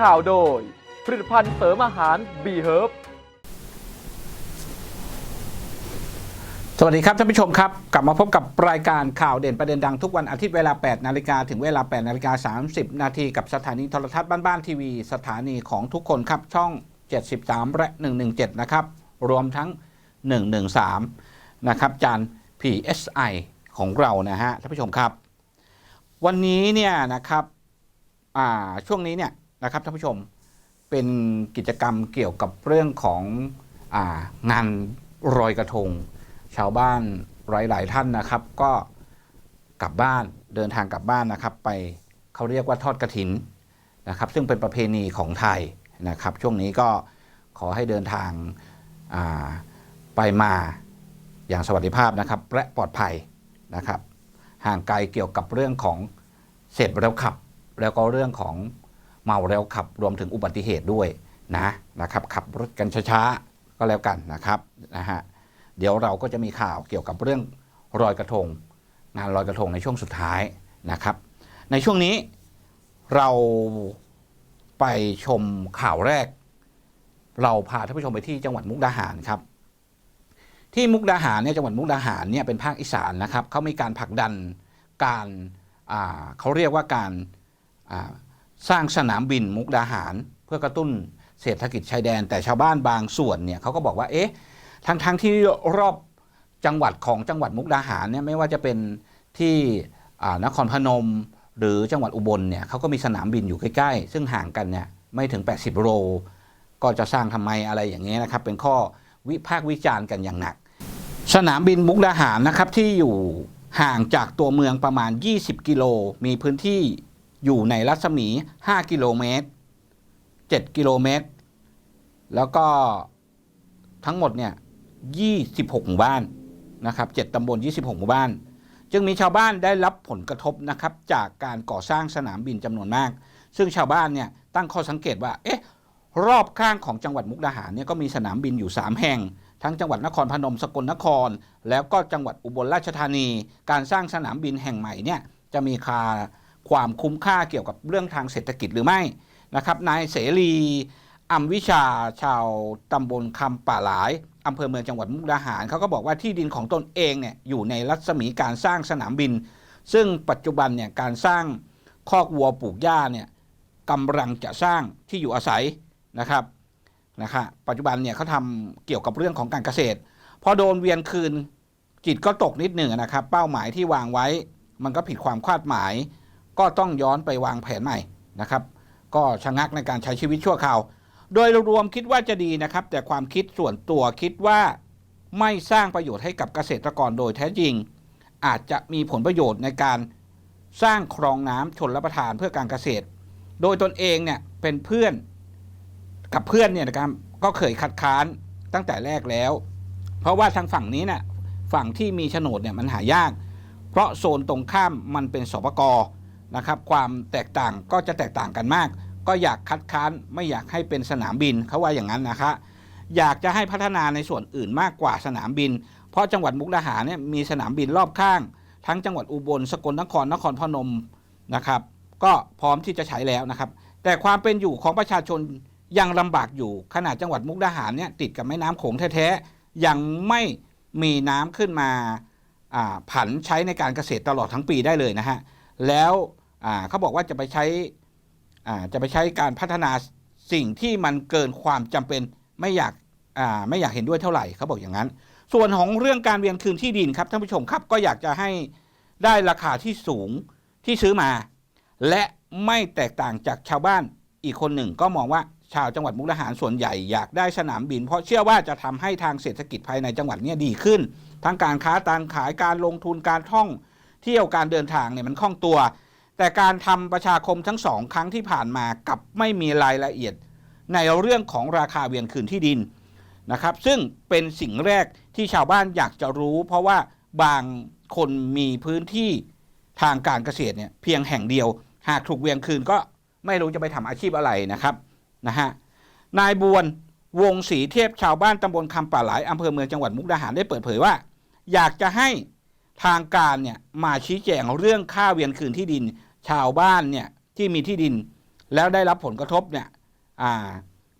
ข่าวโดย ผลิตภัณฑ์เสริมอาหาร B Herb สวัสดีครับท่านผู้ชมครับ กลับมาพบกับรายการข่าวเด่นประเด็นดังทุกวันอาทิตย์เวลา 8 นาฬิกาถึงเวลา 8 นาฬิกา 30 นาทีกับสถานีโทรทัศน์บ้านๆทีวี สถานีของทุกคนครับ ช่อง 73 และ 117 นะครับ รวมทั้ง 113 นะครับจาน PSI ของเรานะฮะท่านผู้ชมครับ วันนี้เนี่ยนะครับช่วงนี้เนี่ย นะครับท่านผู้ชมเป็นกิจกรรมเกี่ยวกับเรื่องขององานรอยกระทง ชาวบ้านหลาย ๆ ท่านนะครับ ก็กลับบ้านเดินทางกลับบ้านนะครับ ไปเขาเรียกว่าทอดกระถินนะครับ ซึ่งเป็นประเพณีของไทยนะครับ ช่วงนี้ก็ขอให้เดินทางาไปมาอย่างสวัสดิภาพนะครับ และปลอดภัยนะครับ ห่างไกลเกี่ยวกับเรื่องของเสพแล้วขับ แล้วก็เรื่องของ เมาแล้วขับรวมถึงอุบัติเหตุด้วยนะนะครับขับรถกันช้าๆก็แล้วกันนะครับนะฮะเดี๋ยวเราก็จะมีข่าวเกี่ยวกับเรื่องรอยกระทง งานลอยกระทงในช่วงสุดท้ายนะครับ ในช่วงนี้เราไปชมข่าวแรก เราพาท่านผู้ชมไปที่จังหวัดมุกดาหารครับ ที่มุกดาหารเนี่ยจังหวัดมุกดาหารเนี่ยเป็นภาคอีสานนะครับเขามีการผลักดันการเขาเรียกว่าการ สร้างสนามบินมุกดาหาร เพื่อกระตุ้นเศรษฐกิจชายแดน แต่ชาวบ้านบางส่วนเนี่ยเขาก็บอกว่าเอ๊ะทั้งทั้งที่รอบจังหวัดของจังหวัดมุกดาหารเนี่ยไม่ว่าจะเป็นที่นครพนมหรือจังหวัดอุบลเนี่ยเขาก็มีสนามบินอยู่ใกล้ๆ ซึ่งห่างกันเนี่ยไม่ถึง 80 โล ก็จะสร้างทำไมอะไรอย่างเงี้ยนะครับ เป็นข้อวิพากษ์วิจารณ์กันอย่างหนัก สนามบินมุกดาหารนะครับที่อยู่ห่างจากตัวเมืองประมาณ 20 กิโล มีพื้นที่ อยู่ในรัศมี 5 กิโลเมตร 7 กิโลเมตร แล้วก็ทั้งหมดเนี่ย 26 หมู่บ้านนะครับ 7ตำบล 26 หมู่บ้าน จึงมีชาวบ้านได้รับผลกระทบนะครับ จากการก่อสร้างสนามบินจำนวนมาก ซึ่งชาวบ้านเนี่ยตั้งข้อสังเกตว่า เอ๊ะ รอบข้างของจังหวัดมุกดาหารเนี่ยก็มีสนามบินอยู่ 3 แห่ง ทั้งจังหวัดนครพนม สกลนคร แล้วก็จังหวัดอุบลราชธานี การสร้างสนามบินแห่งใหม่เนี่ยจะมีค่า ความคุ้มค่าเกี่ยวกับเรื่องทางเศรษฐกิจหรือไม่นะครับนายเสรีอัมวิชาชาวตำบลคำป่าหลายอำเภอเมืองจังหวัดมุกดาหารเขาก็บอกว่าที่ดินของตนเองเนี่ยอยู่ในรัศมีการสร้างสนามบิน ซึ่งปัจจุบันเนี่ยการสร้างคอกวัวปลูกหญ้าเนี่ยกำลังจะสร้างที่อยู่อาศัยนะครับนะครับปัจจุบันเนี่ยเขาทำเกี่ยวกับเรื่องของการเกษตร พอโดนเวียนคืนจิตก็ตกนิดหนึ่งนะครับ เป้าหมายที่วางไว้ มันก็ผิดความคาดหมาย ก็ต้องย้อนไปวางแผนใหม่นะครับ ก็ชะงักในการใช้ชีวิตชั่วคราว โดยรวมคิดว่าจะดีนะครับ แต่ความคิดส่วนตัวคิดว่าไม่สร้างประโยชน์ให้กับเกษตรกรโดยแท้จริง อาจจะมีผลประโยชน์ในการสร้างคลองน้ำชนรับประทานเพื่อการเกษตร โดยตนเองเนี่ยเป็นเพื่อนกับเพื่อนเนี่ยนะครับก็เคยคัดค้านตั้งแต่แรกแล้ว เพราะว่าทางฝั่งนี้เนี่ยฝั่งที่มีโฉนดเนี่ยมันหายาก เพราะโซนตรงข้ามมันเป็นสปกร นะครับความแตกต่างก็จะแตกต่างกันมาก ก็อยากคัดค้านไม่อยากให้เป็นสนามบินเขาว่าอย่างนั้นนะคะอยากจะให้พัฒนาในส่วนอื่นมากกว่าสนามบิน เพราะจังหวัดมุกดาหารเนี่ยมีสนามบินรอบข้าง ทั้งจังหวัดอุบลสกลนครนครพนมนะครับก็พร้อมที่จะใช้แล้วนะครับ แต่ความเป็นอยู่ของประชาชนยังลำบากอยู่ขนาดจังหวัดมุกดาหารเนี่ยติดกับแม่น้ำโขงแท้ๆยังไม่มีน้ำขึ้นมาอ่าผันใช้ในการเกษตรตลอดทั้งปีได้เลยนะฮะแล้ว อ่าเขาบอกว่าจะไปใช้อ่าจะไปใช้การพัฒนาสิ่งที่มันเกินความจำเป็นไม่อยากอ่าไม่อยากเห็นด้วยเท่าไหร่เขาบอกอย่างนั้น ส่วนของเรื่องการเวียนคืนที่ดินครับท่านผู้ชมครับก็อยากจะให้ได้ราคาที่สูงที่ซื้อมา และไม่แตกต่างจากชาวบ้านอีกคนหนึ่งก็มองว่าชาวจังหวัดมุกดาหารส่วนใหญ่อยากได้สนามบิน เพราะเชื่อว่าจะทำให้ทางเศรษฐกิจภายในจังหวัดเนี้ดีขึ้น ทั้งการค้าการขายการลงทุนการท่อง เที่ยวการเดินทางเนี่ยมันคล่องตัว แต่การทำประชาคมทั้งสองครั้งที่ผ่านมากับไม่มีรายละเอียดในเรื่องของราคาเวียนคืนที่ดินนะครับ ซึ่งเป็นสิ่งแรกที่ชาวบ้านอยากจะรู้ เพราะว่าบางคนมีพื้นที่ทางการเกษตรเนี่ยเพียงแห่งเดียว หากถูกเวียนคืนก็ไม่รู้จะไปทำอาชีพอะไรนะครับนะฮะนายบวนวงศรีเทพชาวบ้านตำบลคำป่าหลายอำเภอเมืองจังหวัดมุกดาหารได้เปิดเผยว่า อยากจะให้ทางการเนี่ยมาชี้แจงเรื่องค่าเวียนคืนที่ดิน ชาวบ้านเนี่ยที่มีที่ดินแล้วได้รับผลกระทบเนี่ยอ่า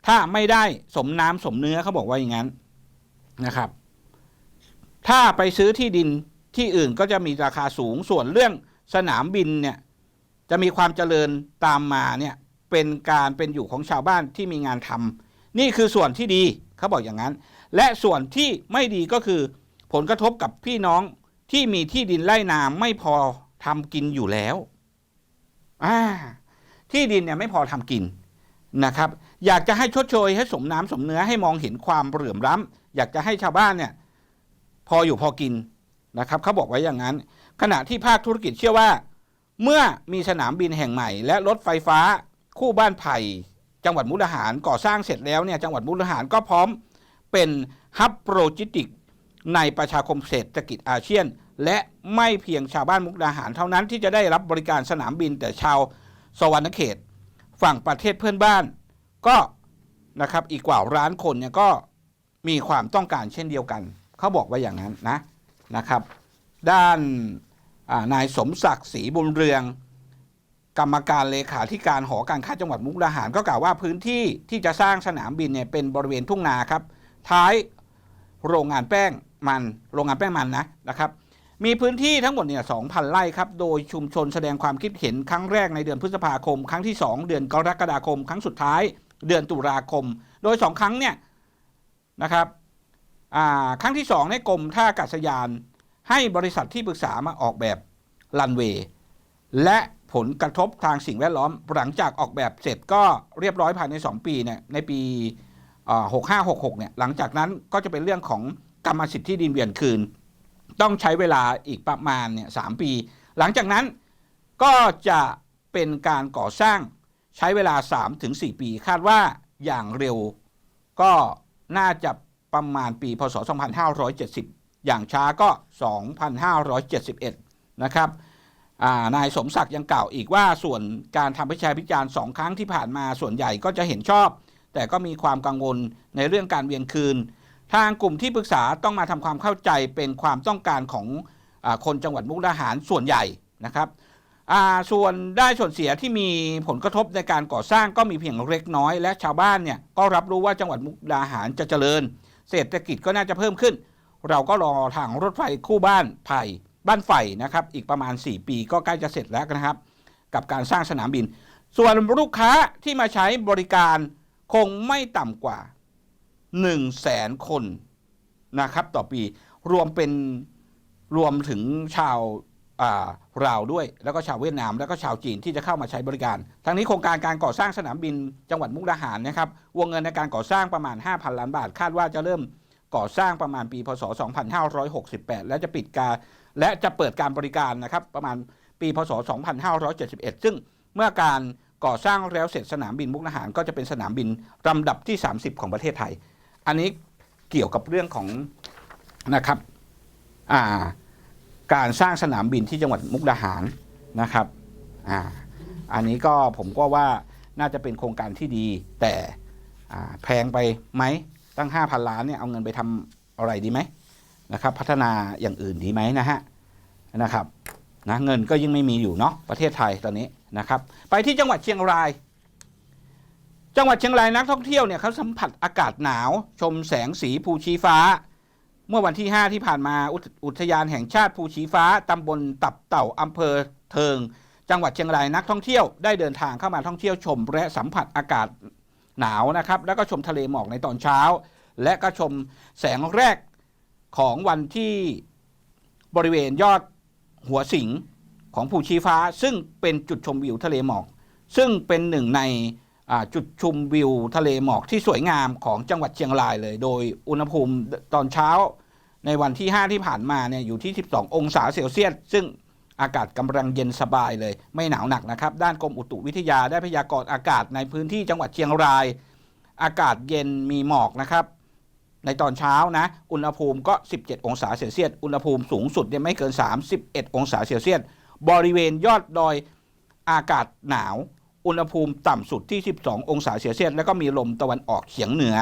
ถ้าไม่ได้สมน้ำสมเนื้อเขาบอกว่าอย่างนั้นนะครับ ถ้าไปซื้อที่ดินที่อื่นก็จะมีราคาสูงส่วนเรื่องสนามบินเนี่ยจะมีความเจริญตามมาเนี่ยเป็นการเป็นอยู่ของชาวบ้านที่มีงานทำนี่คือส่วนที่ดีเขาบอกอย่างนั้น และส่วนที่ไม่ดีก็คือผลกระทบกับพี่น้องที่มีที่ดินไร่นาไม่พอทำกินอยู่แล้ว อ่าที่ดินเนี่ยไม่พอทำกินนะครับ อยากจะให้ชดเชยให้สมน้ำสมเนื้อให้มองเห็นความเหลื่อมล้ำอยากจะให้ชาวบ้านเนี่ยพออยู่พอกินนะครับเขาบอกไว้อย่างนั้น ขณะที่ภาคธุรกิจเชื่อว่า เมื่อมีสนามบินแห่งใหม่ และรถไฟฟ้าคู่บ้านไผ่จังหวัดมุกดาหารก่อสร้างเสร็จแล้วเนี่ยจังหวัดมุกดาหารก็พร้อมเป็นฮับโปรจิติกในประชาคมเศรษฐกิจอาเซียน และไม่เพียงชาวบ้านมุกดาหารเท่านั้นที่จะได้รับบริการสนามบินแต่ชาวสวรรณเขต ฝั่งประเทศเพื่อนบ้าน ก็นะครับอีกกว่าร้านคนเนี่ยก็มีความต้องการเช่นเดียวกัน เขาบอกไว้อย่างนั้นนะนะครับ ด้านนายสมศักดิ์ศรีบุญเรือง กรรมการเลขาธิการหอการค้าจังหวัดมุกดาหารก็กล่าวว่าพื้นที่ที่จะสร้างสนามบินเนี่ยเป็นบริเวณทุ่งนาครับ ท้ายโรงงานแป้งมันโรงงานแป้งมันนะนะครับ มีพื้นที่ทั้งหมดเนี่ย2,000 ไร่ครับ โดยชุมชนแสดงความคิดเห็นครั้งแรกในเดือนพฤษภาคม ครั้งที่ 2 เดือนกรกฎาคม ครั้งสุดท้าย เดือนตุลาคม โดย 2 ครั้งเนี่ยนะครับอ่าครั้งที่2ในกรมท่าอากาศยาน ให้บริษัทที่ปรึกษามาออกแบบรันเวย์และผลกระทบทางสิ่งแวดล้อม หลังจากออกแบบเสร็จก็เรียบร้อยภายใน 2 ปีเนี่ยในปีหกห้าหกหกเนี่ยหลังจากนั้นก็จะเป็นเรื่องของกรรมสิทธิ์ที่ดินเวียนคืน ต้องใช้เวลาอีกประมาณเนี่ยสามปี หลังจากนั้นก็จะเป็นการก่อสร้างใช้เวลา 3-4 ปี คาดว่าอย่างเร็วก็น่าจะประมาณปีพศ 2570 อย่างช้าก็ 2571 นะครับอ่านายสมศักดิ์ยังกล่าวอีกว่าส่วนการทำพิชาพิจารณ์สองครั้งที่ผ่านมาส่วนใหญ่ก็จะเห็นชอบ แต่ก็มีความกังวลในเรื่องการเวียนคืน ทางกลุ่มที่ปรึกษาต้องมาทำความเข้าใจเป็นความต้องการของอคนจังหวัดมุกดาหารส่วนใหญ่นะครับส่วนได้ส่วนเสียที่มีผลกระทบในการก่อสร้างก็มีเพียงเล็กน้อย และชาวบ้านเนี่ยก็รับรู้ว่าจังหวัดมุกดาหารจะเจริญ เศรษฐกิจก็น่าจะเพิ่มขึ้น เราก็รอทางรถไฟคู่บ้านไผ่บ้านไฟนะครับ อีกประมาณ 4 ปีก็ใกล้จะเสร็จแล้วนะครับ กับการสร้างสนามบิน ส่วนลูกค้าที่มาใช้บริการคงไม่ต่ำกว่า 1 0 0 0 0แสนคนนะครับต่อปีรวมเป็นรวมถึงชาวอ่าราวด้วย แล้วก็ชาวเวียดนาม แล้วก็ชาวจีนที่จะเข้ามาใช้บริการ ทั้งนี้โครงการการก่อสร้างสนามบินจังหวัดมุกดาหารนะครับ วงเงินในการก่อสร้างประมาณ 5,000 ล้านบาท คาดว่าจะเริ่มก่อสร้างประมาณปี พศ 2568 และจะปิดการและจะเปิดการบริการนะครับประมาณปี พศ 2571 ซึ่งเมื่อการก่อสร้างแล้วเสร็จสนามบินมุกดาหาร ก็จะเป็นสนามบินลำดับที่ 30 ของประเทศไทย อันนี้เกี่ยวกับเรื่องของนะครับอ่าการสร้างสนามบินที่จังหวัดมุกดาหารนะครับอ่าอันนี้ก็ผมก็ว่าน่าจะเป็นโครงการที่ดี แต่แพงไปไหมตั้ง 5,000 ล้านเนี่ยเอาเงินไปทำอะไรดีไหมนะครับพัฒนาอย่างอื่นดีไหมนะฮะนะครับนะเงินก็ยิ่งไม่มีอยู่เนาะประเทศไทยตอนนี้นะครับ ไปที่จังหวัดเชียงราย จังหวัดเชียงรายนักท่องเที่ยวเนี่ยเขาสัมผัสอากาศหนาว ชมแสงสีภูชีฟ้า เมื่อวันที่ 5 ที่ผ่านมาอุทอุทยานแห่งชาติภูชีฟ้าตำบลตับเต่าอำเภอเทิง จังหวัดเชียงรายนักท่องเที่ยวได้เดินทางเข้ามาท่องเที่ยวชมและสัมผัสอากาศหนาวนะครับ แล้วก็ชมทะเลหมอกในตอนเช้า และก็ชมแสงแรกของวันที่บริเวณยอดหัวสิงของภูชีฟ้า ซึ่งเป็นจุดชมวิวทะเลหมอก ซึ่งเป็นหนึ่งใน จุดชมวิวทะเลหมอกที่สวยงามของจังหวัดเชียงรายเลย โดยอุณหภูมิตอนเช้าในวันที่ 5 ที่ผ่านมาเนี่ยอยู่ที่ 12 องศาเซลเซียส ซึ่งอากาศกำลังเย็นสบายเลย ไม่หนาวหนักนะครับ ด้านกรมอุตุวิทยาได้พยากรณ์อากาศในพื้นที่จังหวัดเชียงราย อากาศเย็นมีหมอกนะครับ ในตอนเช้านะ อุณหภูมิก็ 17 องศาเซลเซียส อุณหภูมิสูงสุดเนี่ยไม่เกิน 31 องศาเซลเซียส บริเวณยอดดอยอากาศหนาว อุณหภูมิต่ำสุดที่ 12 องศาเซลเซียส แล้วก็มีลมตะวันออกเฉียงเหนือ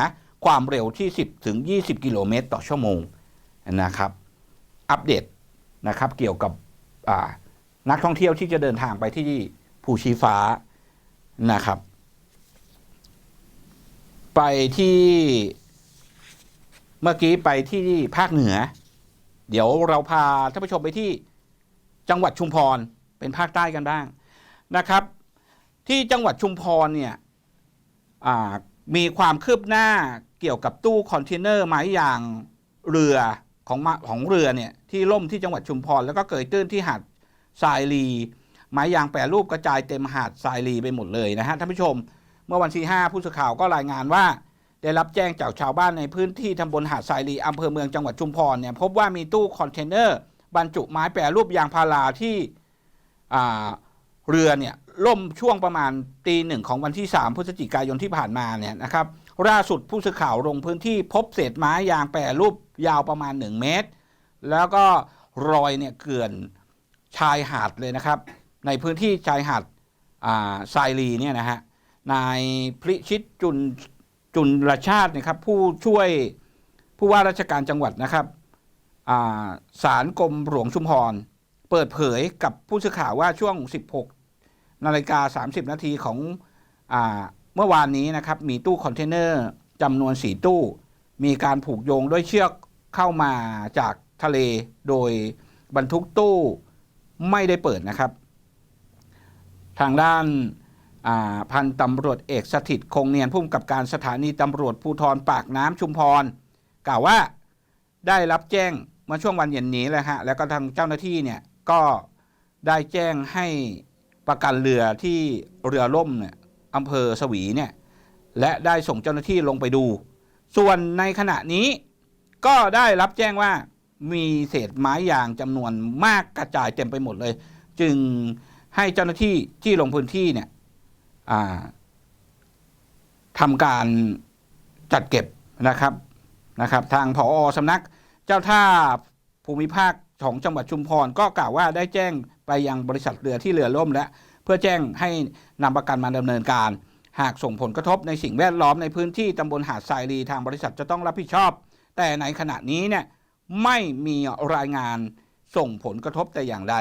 ความเร็วที่ 10 ถึง 20 กิโลเมตรต่อชั่วโมงนะครับ อัปเดตนะครับเกี่ยวกับนักท่องเที่ยวที่จะเดินทางไปที่ภูชีฟ้านะครับ ไปที่เมื่อกี้ไปที่ภาคเหนือ เดี๋ยวเราพาท่านผู้ชมไปที่จังหวัดชุมพรเป็นภาคใต้กันบ้างนะครับ ที่จังหวัดชุมพรเนี่ยมีความคืบหน้าเกี่ยวกับตู้คอนเทนเนอร์ไม้ยางเรือของของเรือเนี่ยที่ล่มที่จังหวัดชุมพร แล้วก็เกิดตื้นที่หาดทรายลี ไม้ยางแปรรูปกระจายเต็มหาดทรายลีไปหมดเลยนะฮะท่านผู้ชม เมื่อวันที่ 5 ผู้สื่อข่าวก็รายงานว่า ได้รับแจ้งจากชาวบ้านในพื้นที่ตำบลหาดทรายลีอำเภอเมืองจังหวัดชุมพรเนี่ยพบว่ามีตู้คอนเทนเนอร์บรรจุไม้แปรรูปยางพาราที่เรือเนี่ย ล่มช่วงประมาณตีหนึ่งของวันที่ 3 พฤศจิกายนที่ผ่านมาเนี่ยนะครับล่าสุดผู้สื่อข่าวลงพื้นที่พบเศษไม้ยางแปรรูปยาวประมาณ 1 เมตร แล้วก็รอยเนี่ยเกลื่อนชายหาดเลยนะครับ ในพื้นที่ชายหาดอ่าทรายลีเนี่ยนะฮะนายพริชิตจุนจุนรชาตินะครับผู้ช่วยผู้ว่าราชการจังหวัดนะครับอ่าสารกรมหลวงชุมพรเปิดเผยกับผู้สื่อข่าวว่าช่วง 16 นาฬิกา 30 นาทีของอเมื่อวานนี้นะครับมีตู้คอนเทนเนอร์จำนวน 4 ตู้ มีการผูกโยงด้วยเชือกเข้ามาจากทะเลโดยบรรทุกตู้ไม่ได้เปิดนะครับ ทางด้านาพันตำรวจเอกสถิตคงเนียนผู้กำกับการสถานีตำรวจภูธรปากน้ำชุมพร กล่าวว่าได้รับแจ้งเมื่อช่วงวันเย็นนี้แหละฮะแล้วก็ทางเจ้าหน้าที่เนี่ยก็ได้แจ้งให้ ประกันเรือที่เรือล่มเนี่ยอำเภอสวีเนี่ยและได้ส่งเจ้าหน้าที่ลงไปดู ส่วนในขณะนี้ก็ได้รับแจ้งว่ามีเศษไม้ยางจำนวนมากกระจายเต็มไปหมดเลย จึงให้เจ้าหน้าที่ที่ลงพื้นที่เนี่ยทำการจัดเก็บนะครับนะครับ ทางผอสำนักเจ้าท่าภูมิภาคของจังหวัดชุมพรก็กล่าวว่าได้แจ้ง ไปยังบริษัทเรือที่เรือล่มแล้วเพื่อแจ้งให้นำประกันมาดำเนินการ หากส่งผลกระทบในสิ่งแวดล้อมในพื้นที่ตำบลหาดทรายรีทางบริษัทจะต้องรับผิดชอบ แต่ในขณะนี้เนี่ยไม่มีรายงานส่งผลกระทบแต่อย่างใด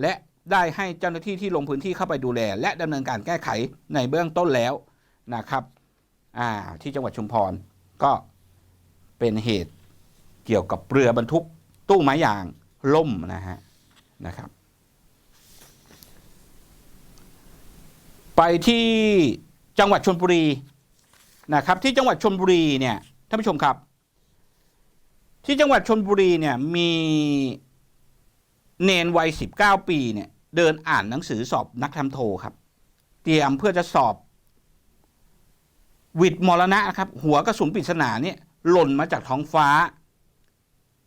และได้ให้เจ้าหน้าที่ที่ลงพื้นที่เข้าไปดูแล และดำเนินการแก้ไขในเบื้องต้นแล้วนะครับที่จังหวัดชุมพรก็เป็นเหตุเกี่ยวกับเรือบรรทุกตู้ไม้ยางล่มนะฮะนะครับ ไปที่จังหวัดชนบุรีนะครับที่จังหวัดชนบุรีเนี่ยท่านผู้ชมครับ ที่จังหวัดชนบุรีเนี่ยมีเนนวัยสิบเก้าปีเนี่ยเดินอ่านหนังสือสอบนักทำโทครับ เตรียมเพื่อจะสอบวิดมรณะนะครับ หัวกระสุนปริศนาเนี่ยหล่นมาจากท้องฟ้า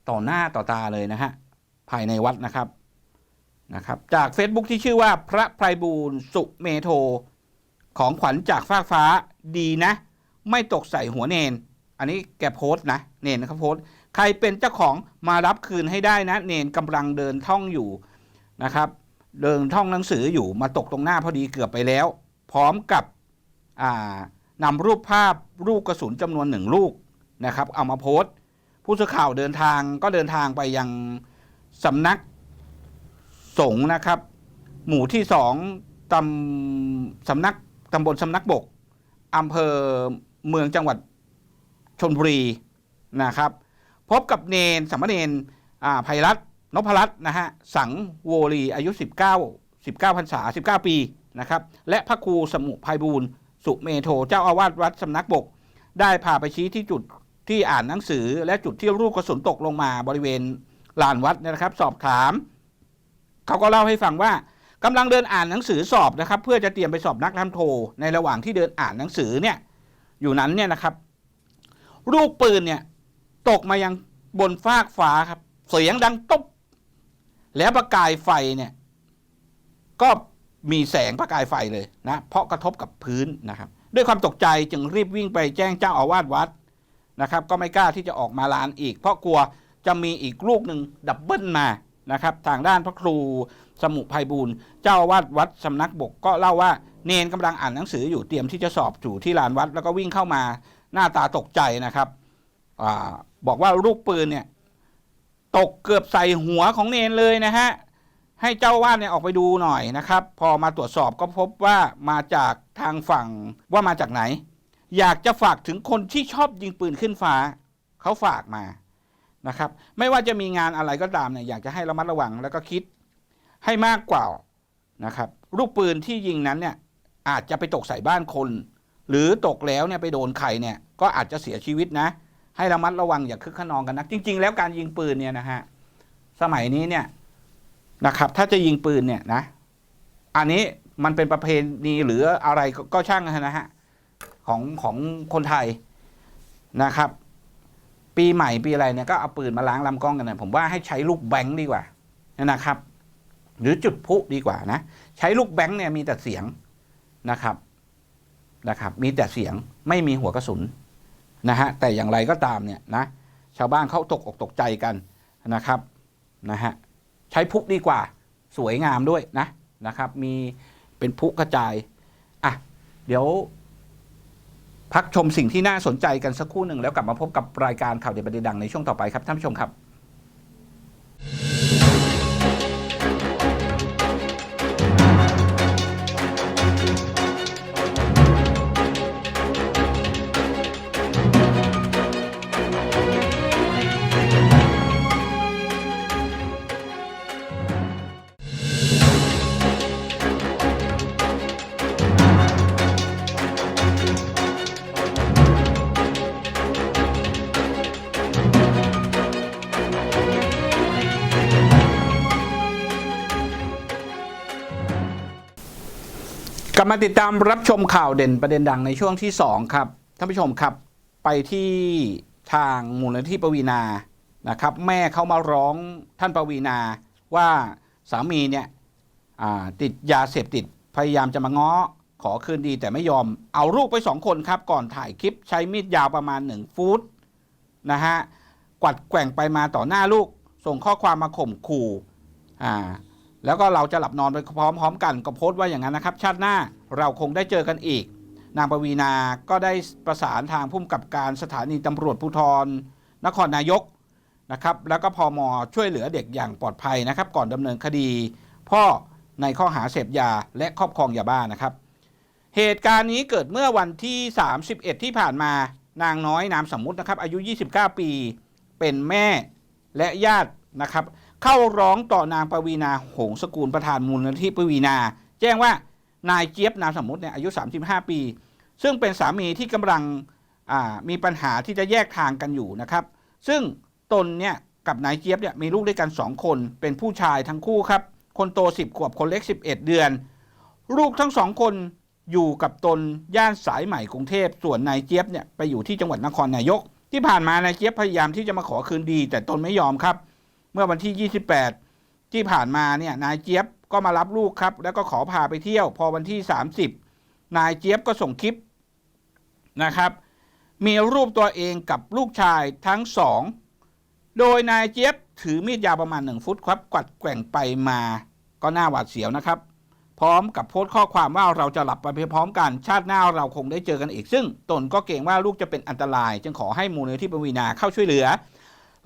ต่อหน้าต่อตาเลยนะฮะภายในวัดนะครับ นะครับจาก Facebook ที่ชื่อว่าพระไพรบูรณสุเมโท ของขวัญจากฟ้ากฟ้าดีนะ ไม่ตกใส่หัวเนน อันนี้แกโพสต์นะ เนนนะครับโพสต์ใครเป็นเจ้าของมารับคืนให้ได้นะ เนนกำลังเดินท่องอยู่นะครับ เดินท่องหนังสืออยู่มาตกตรงหน้าพอดีเกือบไปแล้ว พร้อมกับนำรูปภาพลูกกระสุนจำนวนหนึ่งลูกนะครับ เอามาโพสต์ ผู้สื่อข่าวเดินทางก็เดินทางไปยังสำนัก สงฆ์นะครับ หมู่ที่สองตำสำนักตำบลสำนักบกอำเภอเมืองจังหวัดชนบุรีนะครับ พบกับเนนสามเณรอ่าไพรัตน์นพรัตน์นะฮะสังโวรีอายุ 19 19พรรษา 19 ปีนะครับ และพระครูสมุภัยบูรณ์สุเมโทเจ้าอาวาสวัดสำนักบก ได้พาไปชี้ที่จุดที่อ่านหนังสือ และจุดที่ลูกกระสุนตกลงมาบริเวณลานวัดนะครับ สอบถาม เขาก็เล่าให้ฟังว่ากำลังเดินอ่านหนังสือสอบนะครับ เพื่อจะเตรียมไปสอบนักทำโท ในระหว่างที่เดินอ่านหนังสือเนี่ยอยู่นั้นเนี่ยนะครับ ลูกปืนเนี่ย ตกมายังบนฟากฟ้าครับ เสียงดังตุ๊บแล้วประกายไฟเนี่ย ก็มีแสงประกายไฟเลยนะเพราะกระทบกับพื้นนะครับ ด้วยความตกใจจึงรีบวิ่งไปแจ้งเจ้าอาวาสวัดนะครับ ก็ไม่กล้าที่จะออกมาลานอีก เพราะกลัวจะมีอีกลูกหนึ่งดับเบิลมา นะครับ ทางด้านพระครูสมุภัยบูรณ์เจ้าวาสวัดสำนักบกก็เล่าว่าเนนกำลังอ่านหนังสืออยู่เตรียมที่จะสอบจู่ที่ลานวัด แล้วก็วิ่งเข้ามาหน้าตาตกใจนะครับอบอกว่าลูกปืนเนี่ยตกเกือบใส่หัวของเนนเลยนะฮะให้เจ้าวาดเนี่ยออกไปดูหน่อยนะครับ พอมาตรวจสอบก็พบว่ามาจากทางฝั่งว่ามาจากไหน อยากจะฝากถึงคนที่ชอบยิงปืนขึ้นฟ้าเขาฝากมา นะครับ ไม่ว่าจะมีงานอะไรก็ตามเนี่ยอยากจะให้ระมัดระวังแล้วก็คิดให้มากกว่านะครับ ลูกปืนที่ยิงนั้นเนี่ยอาจจะไปตกใส่บ้านคน หรือตกแล้วเนี่ยไปโดนใครเนี่ยก็อาจจะเสียชีวิตนะ ให้ระมัดระวังอย่าคึกขนองกันนะจริง ๆ แล้วการยิงปืนเนี่ยนะฮะสมัยนี้เนี่ยนะครับ ถ้าจะยิงปืนเนี่ยนะ อันนี้มันเป็นประเพณีหรืออะไรก็ก็ช่างนะฮะของของคนไทยนะครับ ปีใหม่ปีอะไรเนี่ยก็เอาปืนมาล้างลำกล้องกันนะผมว่าให้ใช้ลูกแบงค์ดีกว่านะครับ หรือจุดพุดีกว่านะ ใช้ลูกแบงค์เนี่ยมีแต่เสียงนะครับนะครับ มีแต่เสียงไม่มีหัวกระสุนนะฮะแต่อย่างไรก็ตามเนี่ยนะชาวบ้านเขาตกอกตกใจกันนะครับนะฮะใช้พุดีกว่าสวยงามด้วยนะนะครับ มีเป็นพุกระจายอะเดี๋ยว พักชมสิ่งที่น่าสนใจกันสักครู่หนึ่งแล้วกลับมาพบกับรายการข่าวเด็ดประเด็นดังในช่วงต่อไปครับท่านผู้ชมครับ ลับมาติดตามรับชมข่าวเด่นประเด็นดังในช่วงที่ 2 ครับท่านผู้ชมครับไปที่ทางมูลนิธิปวีนานะครับ แม่เขามาร้องท่านปวีนาว่าสามีเนี่ยติดยาเสพติดพยายามจะมาง้อขอคืนดีแต่ไม่ยอมเอาลูกไปสองคนครับ ก่อนถ่ายคลิปใช้มีดยาวประมาณ 1 ฟุตนะฮะกวัดแกว่งไปมาต่อหน้าลูก ส่งข้อความมาข่มขู่อ่า แล้วก็เราจะหลับนอนไปพร้อมๆ กันก็โพสต์ว่าอย่างนั้นนะครับ ชาติหน้าเราคงได้เจอกันอีก นางปวีนาก็ได้ประสานทางผู้กำกับการสถานีตำรวจภูธรนครนายกนะครับแล้วก็พอมช่วยเหลือเด็กอย่างปลอดภัยนะครับ ก่อนดำเนินคดี พ่อในข้อหาเสพยาและครอบครองยาบ้านะครับ เหตุการณ์นี้เกิดเมื่อวันที่ 31 ที่ผ่านมานางน้อยนามสมมุตินะครับอายุ 29 ปี เป็นแม่และญาตินะครับ เข้าร้องต่อนางปวีนาหงสกุลประธานมูลนิธิปวีนา แจ้งว่านายเจี๊ยบนามสมมุติเนี่ยอายุ 35 ปี ซึ่งเป็นสามีที่กำลังมีปัญหาที่จะแยกทางกันอยู่นะครับ ซึ่งตนเนี่ยกับนายเจี๊ยบเนี่ยมีลูกด้วยกัน 2 คน เป็นผู้ชายทั้งคู่ครับ คนโต 10 ขวบ คนเล็ก 11 เดือน ลูกทั้งสองคนอยู่กับตนย่านสายใหม่กรุงเทพ ส่วนนายเจี๊ยบเนี่ยไปอยู่ที่จังหวัดนครนายก ที่ผ่านมานายเจี๊ยบพยายามที่จะมาขอคืนดี แต่ตนไม่ยอมครับ เมื่อวันที่ 28 ที่ผ่านมาเนี่ยนายเจี๊ยบก็มารับลูกครับ แล้วก็ขอพาไปเที่ยว พอวันที่ 30 นายเจี๊ยบก็ส่งคลิปนะครับ มีรูปตัวเองกับลูกชายทั้งสอง โดยนายเจี๊ยบถือมีดยาวประมาณ 1 ฟุตครับ กวัดแกว่งไปมาก็น่าหวาดเสียวนะครับ พร้อมกับโพสต์ข้อความว่าเราจะหลับไปพร้อมกัน ชาติหน้าเราคงได้เจอกันอีก ซึ่งตนก็เกรงว่าลูกจะเป็นอันตราย จึงขอให้มูลนิธิปวีนาเข้าช่วยเหลือ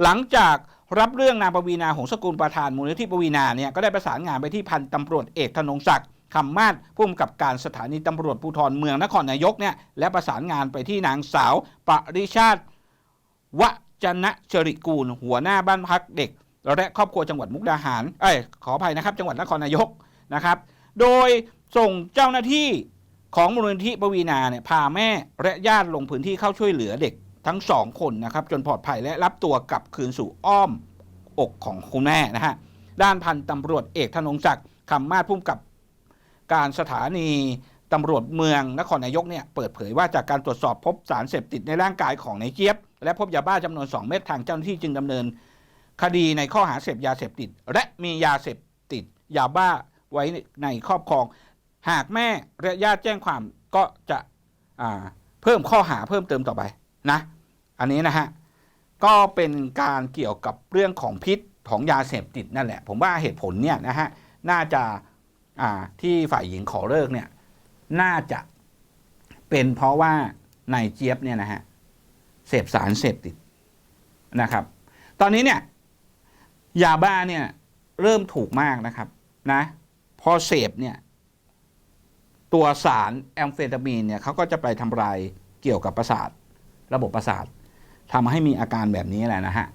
หลังจาก รับเรื่องนางปวีนาหงสกุลประธานมูลนิธิปวีนาเนี่ยก็ได้ประสานงานไปที่พันตำรวจเอกธนงศักดิ์คำมาศผู้กำกับการสถานีตำรวจภูธรเมืองนครนายกเนี่ยและประสานงานไปที่นางสาวปริชาติวจนะชริกูล หัวหน้าบ้านพักเด็ก และครอบครัวจังหวัดมุกดาหาร เอ้ยขออภัยนะครับ จังหวัดนครนายกนะครับ โดยส่งเจ้าหน้าที่ของมูลนิธิปวีนาเนี่ยพาแม่และญาติลงพื้นที่เข้าช่วยเหลือเด็ก ทั้งสองคนนะครับจนปลอดภัยและรับตัวกลับคืนสู่อ้อมอกของคุณแม่นะฮะด้านพันตำรวจเอกธนงศักดิ์คำมาศพุ่มกับการสถานีตำรวจเมืองนครนายกเนี่ยเปิดเผยว่าจากการตรวจสอบพบสารเสพติดในร่างกายของนายเจี๊ยบ และพบยาบ้าจำนวน 2 เม็ดทางเจ้าหน้าที่จึงดำเนิน คดีในข้อหาเสพยาเสพติด และมียาเสพติด ยาบ้าไว้ในครอบครอง หากแม่และญาติแจ้งความก็จะเพิ่มข้อหาเพิ่มเติมต่อไป นะอันนี้นะฮะก็เป็นการเกี่ยวกับเรื่องของพิษของยาเสพติดนั่นแหละ ผมว่าเหตุผลเนี่ยนะฮะน่าจะาที่ฝ่ายหญิงขอเลิกเนี่ยน่าจะเป็นเพราะว่านายเจี๊ยบเนี่ยนะฮะเสพสารเสพติดนะครับ ตอนนี้เนี่ยยาบ้าเนี่ยเริ่มถูกมากนะครับนะพอเสพเนี่ยตัวสารแอมเฟตามีนเนี่ยเขาก็จะไปทำลายเกี่ยวกับประสาท ระบบประสาททำให้มีอาการแบบนี้แหละนะฮะ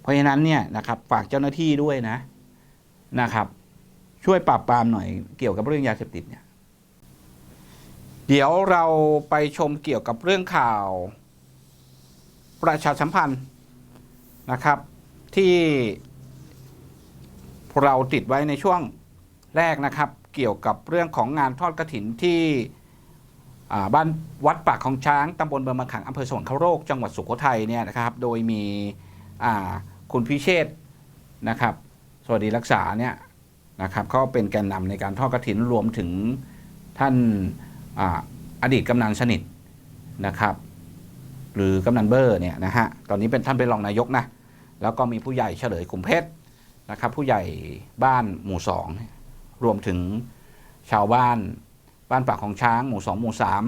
เพราะฉะนั้นเนี่ยนะครับฝากเจ้าหน้าที่ด้วยนะนะครับ ช่วยปราบปรามหน่อยเกี่ยวกับเรื่องยาเสพติดเนี่ยเดี๋ยวเราไปชมเกี่ยวกับเรื่องข่าว ประชาสัมพันธ์นะครับ ที่เราติดไว้ในช่วงแรกนะครับ เกี่ยวกับเรื่องของงานทอดกระถินที่ บ้านวัดปากของช้างตำบลเบอร์มะขังอำเภอสวรรคโลกจังหวัดสุโขทัยเนี่ยนะครับ โดยมีคุณพิเชษนะครับ สวัสดีรักษาเนี่ยนะครับเขาเป็นแกนนำในการทอดกระถินรวมถึงท่านออดีตกำนันสนิทนะครับ หรือกำนันเบอร์เนี่ยนะฮะตอนนี้เป็นท่านเป็นรองนายกนะแล้วก็มีผู้ใหญ่เฉลยกลุ่มเพชรนะครับ ผู้ใหญ่บ้านหมู่สองรวมถึงชาวบ้าน บ้านปากของช้างหมู่สองหมู่สาม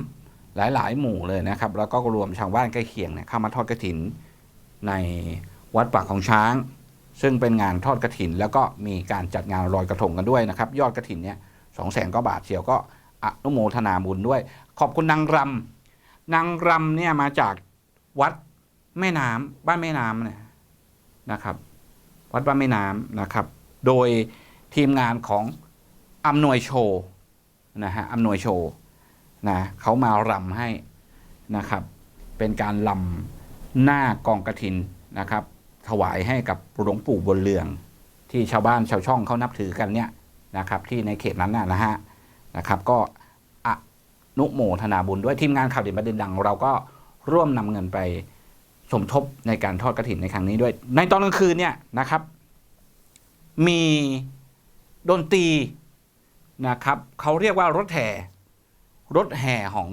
หลาย ๆ หมู่เลยนะครับ แล้วก็รวมชาวบ้านใกล้เคียงเนี่ยเข้ามาทอดกระถิน ในวัดปากของช้าง ซึ่งเป็นงานทอดกระถิน แล้วก็มีการจัดงานลอยกระทงกันด้วยนะครับ ยอดกระถินเนี่ยสองแสนกว่าบาทเชียวก็อนุโมทนาบุญด้วย ขอบคุณนางรำนางรำเนี่ยมาจากวัดแม่น้ำบ้านแม่น้ำเนี่ยนะครับ วัดบ้านแม่น้ำนะครับ โดยทีมงานของอำนวยโชว์ นะฮะอำนวยโชว์นะเขามารำให้นะครับเป็นการลำหน้ากองกระถินนะครับ ถวายให้กับหลวงปู่บนเรือง ที่ชาวบ้านชาวช่องเขานับถือกันเนี่ยนะครับที่ในเขตนั้นนะนะฮะนะครับก็อนุโมทนาบุญด้วยทีมงานข่าวเด่นประเด็นดัง เราก็ร่วมนำเงินไปสมทบในการทอดกระถินในครั้งนี้ด้วย ในตอนกลางคืนเนี่ยนะครับ มีดนตรี นะครับเขาเรียกว่ารถแห่รถแห่ของ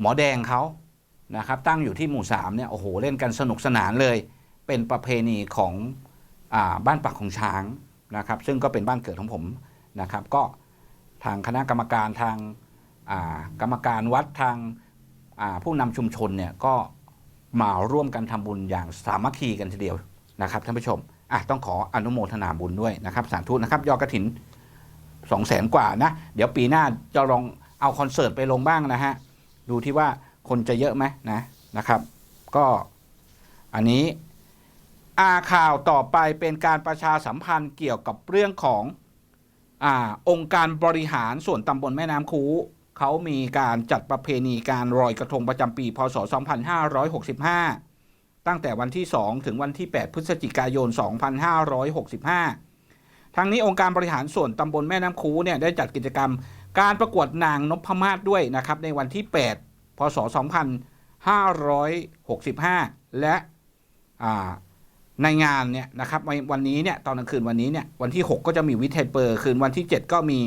หมอแดงเขานะครับ ตั้งอยู่ที่หมู่สามเนี่ยโอ้โหเล่นกันสนุกสนานเลย เป็นประเพณีของอบ้านปักของช้างนะครับ ซึ่งก็เป็นบ้านเกิดของผมนะครับ ก็ทางคณะกรรมการทางกรรมการวัดทางาผู้นำชุมชนเนี่ยก็มาร่วมกันทำบุญอย่างสามัคคีกันทีเดียวนะครับท่านผู้ชมอะต้องขออนุโมทนาบุญด้วยนะครับ สาธุนะครับ ยอกระถิน สองแสนกว่านะ เดี๋ยวปีหน้าจะลองเอาคอนเสิร์ตไปลงบ้างนะฮะ ดูที่ว่าคนจะเยอะไหมนะนะครับ ก็อันนี้อาข่าวต่อไปเป็นการประชาสัมพันธ์เกี่ยวกับเรื่องของอ่าองค์การบริหารส่วนตำบลแม่น้ำคูเขามีการจัดประเพณีการลอยกระทงประจำปี พศ 2565 ตั้งแต่วันที่ 2 ถึงวันที่ 8 พฤศจิกายน 2565 ทั้งนี้องค์การบริหารส่วนตำบลแม่น้ำคูเนี่ยได้จัดกิจกรรม การประกวดนางนพมาศด้วยนะครับในวันที่ 8 พศ 2565 และในงานเนี่ยนะครับวันนี้เนี่ยตอนกลางคืนวันนี้เนี่ยวันที่ 6 ก็จะมีวิเทศเปอร์ คืนวันที่ 7 ก็มี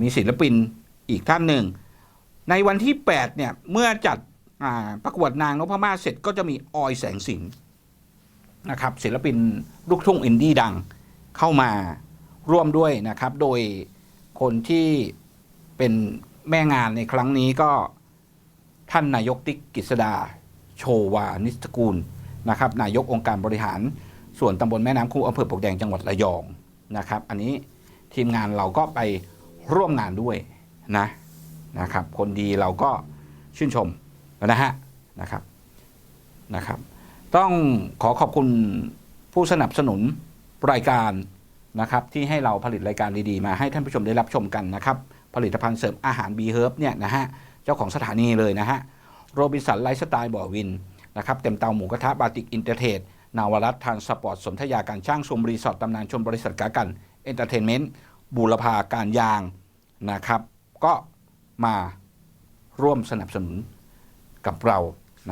มีศิลปินอีกท่านหนึ่ง ในวันที่ 8 เนี่ยเมื่อจัดประกวดนางนพมาศเสร็จก็จะมีออยแสงสินนะครับศิลปินลูกทุ่งอินดี้ดัง เข้ามาร่วมด้วยนะครับ โดยคนที่เป็นแม่งานในครั้งนี้ก็ท่านนายกติ๊กกิษดา โชวานิสกูลนะครับนายกองค์การบริหาร ส่วนตำบลแม่น้ำคูอำเภอปกแดงจังหวัดระยองนะครับ อันนี้ทีมงานเราก็ไปร่วมงานด้วยนะนะครับ คนดีเราก็ชื่นชมนะฮะนะครับนะครับ ต้องขอขอบคุณผู้สนับสนุน รายการนะครับที่ให้เราผลิตรายการดีๆ มาให้ท่านผู้ชมได้รับชมกันนะครับ ผลิตภัณฑ์เสริมอาหารบีเฮิร์บเนี่ยนะฮะเจ้าของสถานีเลยนะฮะโรบินสันไลฟ์สไตล์บ่อวินนะครับเต็มเตาหมูกระทะบาติกอินเตอร์เทดนาวรัตทานสปอร์ตสมทยาการช่างชมรีสอร์ทตำนานชมบริษัทกากันเอนเตอร์เทนเมนต์บูรพาการยางนะครับ ก็มาร่วมสนับสนุนกับเรา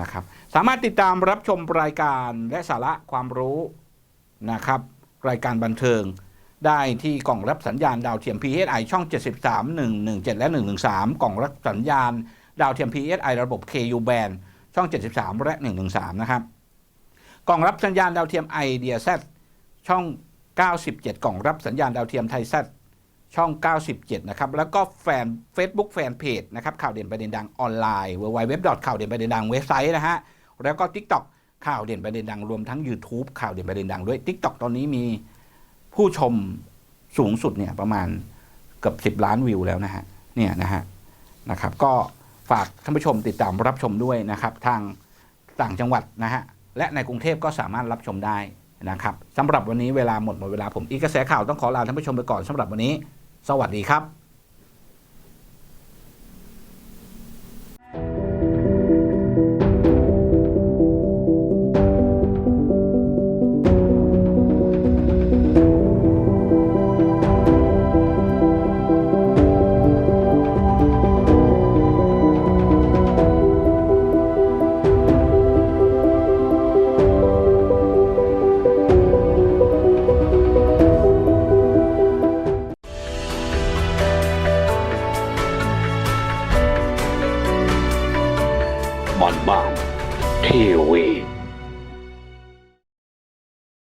นะครับ สามารถติดตามรับชมรายการและสาระความรู้นะครับ รายการบันเทิง ได้ที่กล่องรับสัญญาณดาวเทียม PSI ช่อง 73 117 และ 113 กล่องรับสัญญาณดาวเทียม PSI ระบบ KU band ช่อง 73 และ 113 นะครับ กล่องรับสัญญาณดาวเทียม Idea Z ช่อง 97 กล่องรับสัญญาณดาวเทียมไทย Z ช่อง 97 นะครับ แล้วก็แฟน Facebook แฟนเพจนะครับ ข่าวเด่นประเด็นดังออนไลน์ www ข่าวเด่นประเด็นดังเว็บไซต์นะฮะ แล้วก็ TikTok ข่าวเด่นประเด็นดังรวมทั้ง YouTube ข่าวเด่นประเด็นดังด้วย TikTok ตอนนี้มีผู้ชมสูงสุดเนี่ยประมาณเกือบสิบล้านวิวแล้วนะฮะเนี่ยนะฮะนะครับ ก็ฝากท่านผู้ชมติดตามรับชมด้วยนะครับ ทางต่างจังหวัดนะฮะและในกรุงเทพก็สามารถรับชมได้นะครับสำหรับวันนี้เวลาหมดหมดเวลาผมอีกกระแสข่าวต้องขอลาท่านผู้ชมไปก่อนสำหรับวันนี้ สวัสดีครับ